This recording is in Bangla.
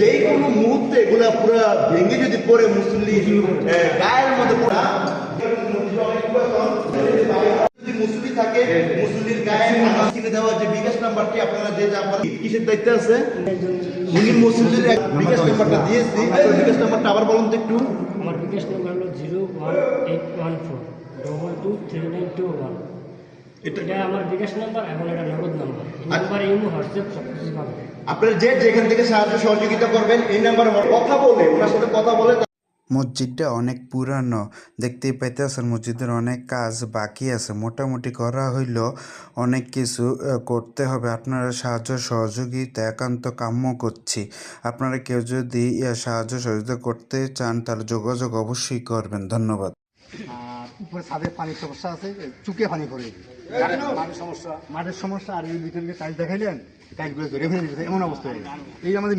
যে কোনো মুহূর্তে এগুলা পুরো ভেঙে যদি পড়ে মুসল্লি গায়ের মধ্যে পড়া মুসল্লি থাকে মুসল্লির গায়ে আঘাত কিনে দেওয়ার যে বিকাশ নাম্বারটি আপনারা যে আপনারা কিসের দায়িত্বে আছে? উনি মুসল্লির এক বিকাশ নাম্বারটা দিয়েছি। বিকাশ নাম্বারটা আবার বলুন তো একটু। আমার বিকাশ নাম্বার হলো zero one eight one four double two three nine two one. এটা এটা আমার বিকাশ নাম্বার এবং এটা নগদ নাম্বার। নাম্বার ইমো হোয়াটসঅ্যাপ সব কিছু পাবে আপনারা যে যেখান থেকে সাহায্য সহযোগিতা করবেন এই নাম্বারে কথা বলে ওনার সাথে কথা বলে মসজিদটা অনেক পুরানো দেখতেই পাইতেছেন মসজিদের অনেক কাজ বাকি আছে। মোটামুটি করা হইলেও অনেক কিছু করতে হবে। আপনারা সাহায্য সহযোগিতা একান্ত কাম্য করছি। আপনারা কেউ যদি সাহায্য সহযোগিতা করতে চান তাহলে যোগাযোগ অবশ্যই করবেন। ধন্যবাদ। উপরে ছাদে পানির সমস্যা আছে চুকে পানি করে মাঠের সমস্যা। মাঠের সমস্যা আর এই ভিতরে টাইল দেখাইলেন টাইলগুলো ধরে ফেলে এমন অবস্থা এই আমাদের